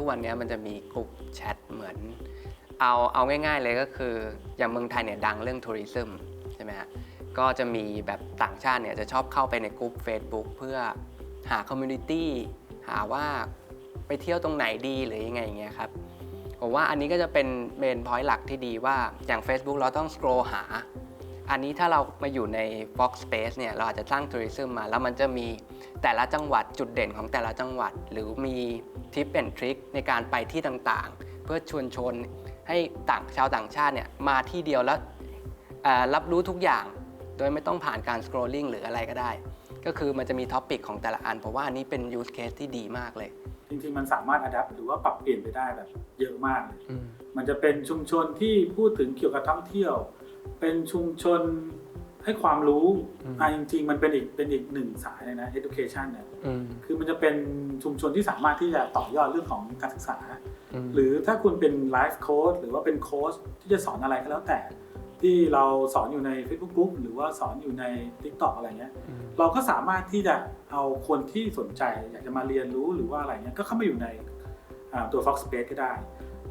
ทุกวันนี้มันจะมีกลุ่มแชทเหมือน เอาเอาง่าย ๆเลยก็คือ อย่างเมืองไทยเนี่ยดังเรื่องทัวริซึมใช่ไหมฮะก็จะมีแบบต่างชาติเนี่ยจะชอบเข้าไปในกลุ่ม Facebook เพื่อหาคอมมูนิตี้หาว่าไปเที่ยวตรงไหนดีหรือยังไงอย่างเงี้ยครับผมว่าอันนี้ก็จะเป็นเมนพอยต์หลักที่ดีว่าอย่าง Facebook เราต้องสคร l หา อันนี้ถ้าเรามาอยู่ใน Fox Space เนี่ยเราอาจจะสร้างทัวริซึมมา แล้วมันจะมีแต่ละจังหวัดจุดเด่นของแต่ละจังหวัด หรือมีทิปเป็นทริคในการไปที่ต่างๆ เพื่อชวนชวนให้ต่างชาวต่างชาติเนี่ยมาที่เดียวแล้วเอ่อรับรู้ทุกอย่าง โดยไม่ต้องผ่านการ scrolling หรืออะไรก็ได้ ก็คือมันจะมีท็อปิกของแต่ละอันเพราะว่าอันนี้เป็น use case ที่ดีมากเลย จริงๆ มันสามารถอัดแอปหรือว่าปรับเปลี่ยนไปได้แบบเยอะมากเลย มันจะเป็นชุมชนที่พูดถึงเกี่ยวกับท่องเที่ยว เป็นชุมชนให้ความรู้อืมอ่าจริงๆ มันเป็นอีกเป็นอีกหนึ่งสายเลยนะ education เนี่ยอืมคือมันจะเป็นชุมชนที่สามารถที่จะต่อยอดเรื่องของการศึกษาอืมหรือถ้าคุณเป็นไลฟ์โค้ดหรือว่าเป็นโค้ชที่จะสอนอะไรก็แล้วแต่ ที่เราสอนอยู่ใน Facebook Group หรือว่าสอนอยู่ใน TikTok อะไรเงี้ยอืมเราก็สามารถที่จะเอาคนที่สนใจอยากจะมาเรียนรู้หรือว่าอะไรเงี้ยก็เข้ามาอยู่ในอ่าตัว Fox Space ก็ได้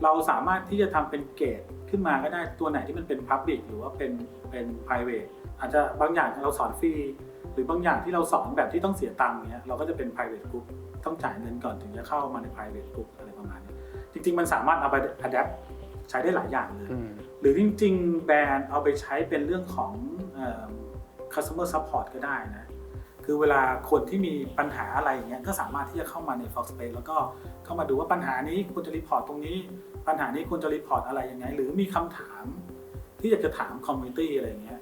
เราสามารถที่จะทำเป็นเกต ขึ้นมาก็ได้ตัวไหนที่มันเป็น Public หรือว่าเป็นเป็น private อาจจะบางอย่างเราสอนฟรีหรือบางอย่างที่เราสอนแบบที่ต้องเสียตังค์เนี้ยเราก็จะเป็น private group ต้องจ่ายเงินก่อนถึงจะเข้ามาใน private group อะไรประมาณนี้จริง ๆ มันสามารถเอาไป adapt ใช้ได้หลายอย่างเลยอืมหรือจริง ๆ แบรนด์เอาไปใช้เป็นเรื่องของเอ่อ customer support ก็ได้นะ คือเวลาคนที่มีปัญหาอะไรอย่างเงี้ยก็สามารถที่จะเข้ามาใน Fox Space แล้วก็เข้ามาดูว่าปัญหานี้ควรจะรีพอร์ตตรงนี้ ปัญหานี้ควรจะรีพอร์ตอะไรยังไง หรือมีคำถามที่อยากจะถามคอมมูนิตี้อะไรอย่างเงี้ย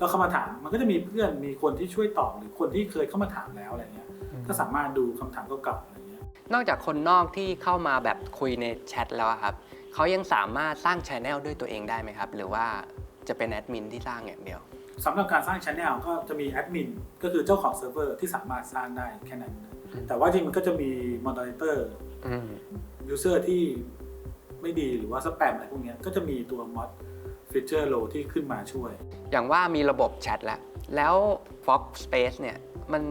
ก็เข้ามาถามมันก็จะมีเพื่อนมีคนที่ช่วยตอบหรือคนที่เคยเข้ามาถามแล้วอะไรเงี้ยก็สามารถดูคำถามเก่าๆอะไรเงี้ยนอกจากคนนอกที่เข้ามาแบบคุยในแชทแล้วครับเขายังสามารถสร้างช anel ด้วยตัวเองได้ไหมครับ หรือว่าจะเป็นแอดมินที่สร้างอย่างเดียว สำหรับการสร้างช anel ก็จะมีแอดมินก็คือเจ้าของเซิร์ฟเวอร์ที่สามารถสร้างได้แค่นั้นนะอืมแต่ว่าจริงมันก็จะมี moderator อืม user ที่ไม่ดีหรือว่าสแปมอะไรพวกเนี้ยก็จะมีตัว mod feature low ที่ขึ้นมาช่วย อย่างว่ามีระบบแชทแล้ว แล้ว Fox Space เนี่ยมัน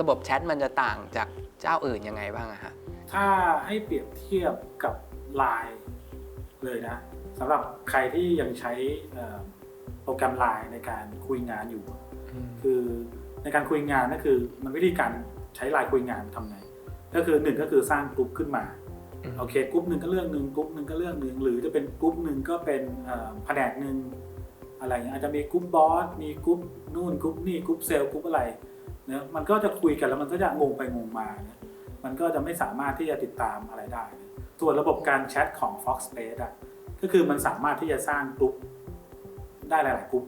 ระบบแชทมันจะต่างจากเจ้าอื่นยังไงบ้างอะฮะ ถ้าให้เปรียบเทียบกับ Line เลยนะสำหรับใครที่ยังใช้เอ่อ โปรแกรม Line ในการคุยงานอยู่ คือในการคุยงานนั่นคือ มันวิธีการใช้ไลน์คุยงานทำไง ก็คือหนึ่งก็คือสร้างกลุ่มขึ้นมาอืมโอเคกลุ่มหนึ่งก็เรื่องหนึ่งกลุ่มหนึ่งก็เรื่องหนึ่งหรือจะเป็นกลุ่มหนึ่งก็เป็นเอ่อแผนกหนึ่งอะไรอย่างเงี้ยอาจจะมีกลุ่มบอสมีกลุ่มนู่นกลุ่มนี่กลุ่มเซลล์กลุ่มอะไรเนี่ยมันก็จะคุยกันแล้วมันก็จะงงไปงงมาเนี่ยมันก็จะไม่สามารถที่จะติดตามอะไรได้นะส่วนระบบการแชทของ Fox Space อะก็คือมันสามารถที่จะสร้างกลุ่ม ได้หลายๆกลุ่ม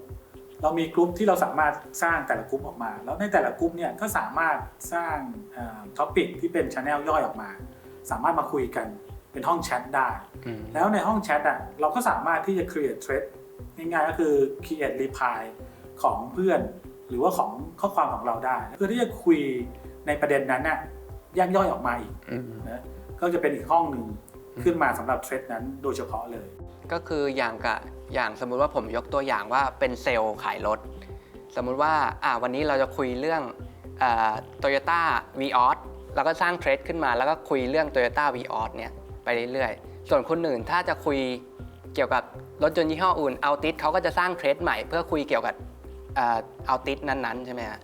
เรามีกลุ่มที่เราสามารถสร้างแต่ละกลุ่มออกมา แล้วในแต่ละกลุ่มเนี่ยก็สามารถสร้างท็อปิกที่เป็นช anel ย่อยออกมา สามารถมาคุยกันเป็นห้องแชทได้อืมแล้วในห้องแชทอะเราก็สามารถที่จะ create thread ง่ายๆก็คือ create reply ของเพื่อน หรือว่าของข้อความของเราได้เพื่อที่จะคุยในประเด็นนั้นน่ะแยกย่อยออกมาอีกอืมนะก็จะเป็นอีกห้องหนึ่ง ขึ้นมาสำหรับ thread นั้นโดยเฉพาะเลย ก็คืออย่างกับอย่างสมมุติว่าผมยกตัวอย่างว่าเป็นเซลล์ขายรถ สมมุติว่าอ่าวันนี้เราจะคุยเรื่องโตโยต้าวีออสเราก็สร้างเทรดขึ้นมาแล้วก็คุยเรื่อง Toyota v ีออสเนี่ยไปเรื่อยๆ ส่วนคนอื่นถ้าจะคุยเกี่ยวกับรถยนต์ยี่ห้ออื่นเอาติสเขาก็จะสร้างเทรดใหม่เพื่อคุยเกี่ยวกับเอาติสนั้นๆใช่ไหมฮะ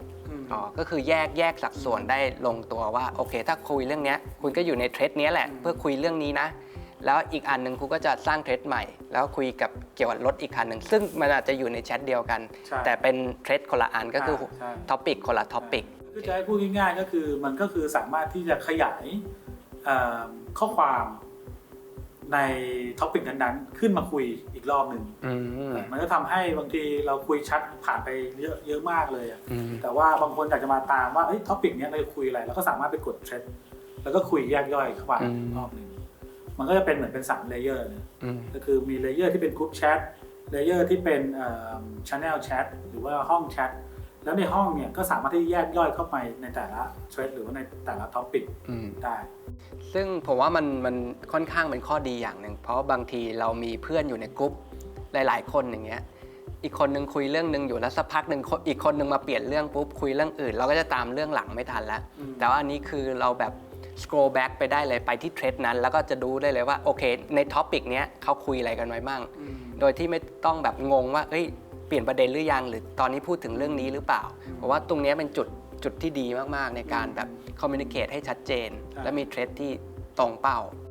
อ๋อ ก็คือแยกแยกสัดส่วนได้ลงตัวว่าโอเค ถ้าคุยเรื่องเนี้ยคุณก็อยู่ในเทรดเนี้ยแหละ เพื่อคุยเรื่องนี้นะ แล้วอีกอันหนึ่งคุณก็จะสร้างเทรดใหม่ แล้วคุยกับเกี่ยวกับรถอีกคันหนึ่งซึ่งมันอาจจะอยู่ในแชทเดียวกัน ใช่แต่เป็นเทรดคนละอันก็คือใช่ ท็อปิกคนละท็อปิก คือจะให้พูดง่ายๆก็คือมันก็คือสามารถที่จะขยายเอ่อข้อความ ในท็อปิกนั้นๆ ขึ้นมาคุยอีกรอบหนึ่งอืมมันก็ทำให้บางทีเราคุยชัดผ่านไปเยอะเยอะมากเลยอะอืมแต่ว่าบางคนอยากจะมาตามว่าเฮ้ยท็อปิกเนี้ยเราจะคุยอะไรเราก็สามารถไปกดเทรดแล้วก็คุยแยกย่อยเข้าไปอีกรอบหนึ่งมันก็จะเป็นเหมือนเป็นสามเลเยอร์เนี่ยอืมก็คือมีเลเยอร์ที่เป็นกรุ๊ปแชทเลเยอร์ที่เป็นช n แนลแชทหรือว่าห้องแชท แล้วในห้องเนี่ยก็สามารถที่จะแยกย่อยเข้าไปในแต่ละเทรดหรือว่าในแต่ละท็อปิกอืม ได้ ซึ่งผมว่ามันมันค่อนข้างเป็นข้อดีอย่างหนึ่งเพราะบางทีเรามีเพื่อนอยู่ในกลุ่มหลาย ๆ คนอย่างเงี้ยอีกคนนึงคุยเรื่องหนึ่งอยู่แล้วสักพักหนึ่งคนอีกคนนึงมาเปลี่ยนเรื่องปุ๊บคุยเรื่องอื่น เราก็จะตามเรื่องหลังไม่ทันแล้ว อืม แต่ว่าอันนี้คือเราแบบ scroll back ไปได้เลยไปที่เทรดนั้น แล้วก็จะดูได้เลยว่าโอเค ในท็อปิกเนี้ยเขาคุยอะไรกันไว้บ้าง อืม โดยที่ไม่ต้องแบบงงว่า เอ้ย เปลี่ยนประเด็นหรือยังหรือตอนนี้พูดถึงเรื่องนี้หรือเปล่า เพราะว่าตรงเนี้ยเป็นจุดจุดที่ดีมากๆ ในการแบบคอมมิ n นิเค e ให้ชัดเจนใช่และมีเทรดที่ตรงเป้าใ